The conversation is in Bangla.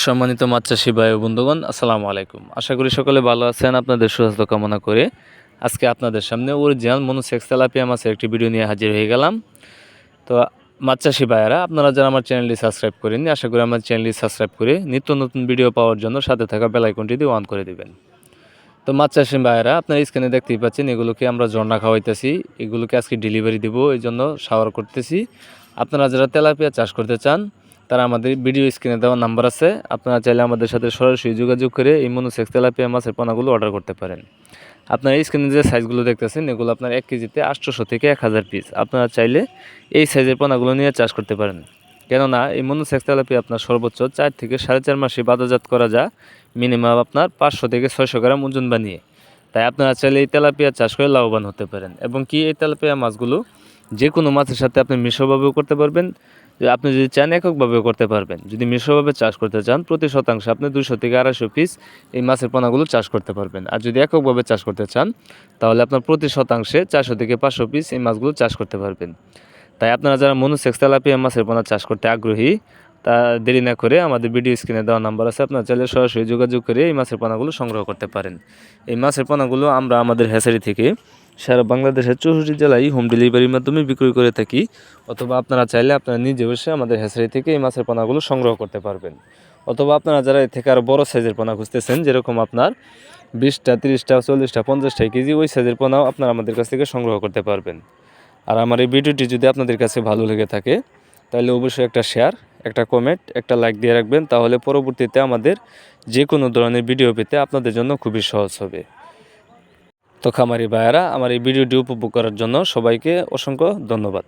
সম্মানিত ভাই ও বন্ধুগণ, আসসালামু আলাইকুম। আশা করি সকলে ভালো আছেন, আপনাদের সুস্বাস্থ্য কামনা করে আজকে আপনাদের সামনে অরিজিনাল মনোসেক্স তেলাপিয়া মাছের একটি ভিডিও নিয়ে হাজির হয়ে গেলাম। তো মাছ চাষি ভাইয়েরা, আপনারা যারা আমার চ্যানেলটি সাবস্ক্রাইব করেননি, আশা করি আমার চ্যানেলটি সাবস্ক্রাইব করে নিত্য নতুন ভিডিও পাওয়ার জন্য সাথে থাকা বেলাইকনটি দিয়ে অন করে দেবেন। তো মাছ চাষি ভাইয়েরা, আপনার স্ক্রিনে দেখতেই পাচ্ছেন, এগুলোকে আমরা ঝর্ণা খাওয়াইতেছি, এগুলোকে আজকে ডেলিভারি দেবো এই জন্য সাওয়ার করতেছি। আপনারা যারা তেলাপিয়া চাষ করতে চান তারা আমাদের ভিডিও স্ক্রিনে দেওয়া নাম্বার আছে। আপনারা চাইলে আমাদের সাথে সরাসরি যোগাযোগ করে এই মনোসেক্স তেলাপিয়া মাছের পোনাগুলো অর্ডার করতে পারেন। আপনারা এই স্ক্রিনে যে সাইজগুলো দেখতেছেন, এগুলো আপনার এক কেজিতে আটশোশো থেকে এক হাজার পিস আপনারা চাইলে এই সাইজের পোনাগুলো নিয়ে চাষ করতে পারেন। কেননা এই মনোসেক্স তেলাপিয়া আপনার সর্বোচ্চ চার থেকে সাড়ে চার মাসে বাজারজাত করা যা মিনিমাম আপনার পাঁচশো থেকে ছয়শো গ্রাম ওজন বানিয়ে। তাই আপনারা চাইলে এই তেলাপিয়া চাষ করে লাভবান হতে পারেন। এবং কি এই তেলাপিয়া মাছগুলো যে কোনো মাছের সাথে আপনি মিশ্রভাবেও করতে পারবেন। আপনি যদি চান এককভাবে করতে পারবেন। যদি মিশ্রভাবে চাষ করতে চান, প্রতি শতাংশে আপনি দুশো থেকে আড়াইশো পিস এই মাছের পোনাগুলো চাষ করতে পারবেন। আর যদি এককভাবে চাষ করতে চান, তাহলে আপনার প্রতি শতাংশে চারশো থেকে পাঁচশো পিস এই মাছগুলো চাষ করতে পারবেন। তাই আপনারা যারা মনুসেক্স তেলাপিয়া মাছের পোনা চাষ করতে আগ্রহী তা দেরি না করে আমাদের ভিডিও স্ক্রিনে দেওয়া নাম্বার আছে, আপনার চাইলে সরাসরি যোগাযোগ করে এই মাছের পোনাগুলো সংগ্রহ করতে পারেন। এই মাছের পোনাগুলো আমরা আমাদের হ্যাচারি থেকে সারা বাংলাদেশের চৌষট্টি জেলায় হোম ডেলিভারির মাধ্যমে বিক্রয় করে থাকি, অথবা আপনারা চাইলে আপনারা নিজে বসে আমাদের হ্যাচারি থেকে এই মাছের পোনাগুলো সংগ্রহ করতে পারবেন। অথবা আপনারা যারা এর থেকে আরও বড় সাইজের পোনা খুঁজতেছেন, যেরকম আপনার বিশটা, তিরিশটা, চল্লিশটা, পঞ্চাশটা কেজি, ওই সাইজের পোনাও আপনারা আমাদের কাছ থেকে সংগ্রহ করতে পারবেন। আর আমার এই ভিডিওটি যদি আপনাদের কাছে ভালো লেগে থাকে, তাহলে অবশ্যই একটা শেয়ার একটা কমেন্ট একটা লাইক দিয়ে রাখবেন, তাহলে পরবর্তীতে আমাদের যে কোনো ধরনের ভিডিও পেতে আপনাদের জন্য খুবই সহজ হবে। তো খামারি ভাইয়ারা, আমার এই ভিডিওটি উপভোগ করার জন্য সবাইকে অসংখ্য ধন্যবাদ।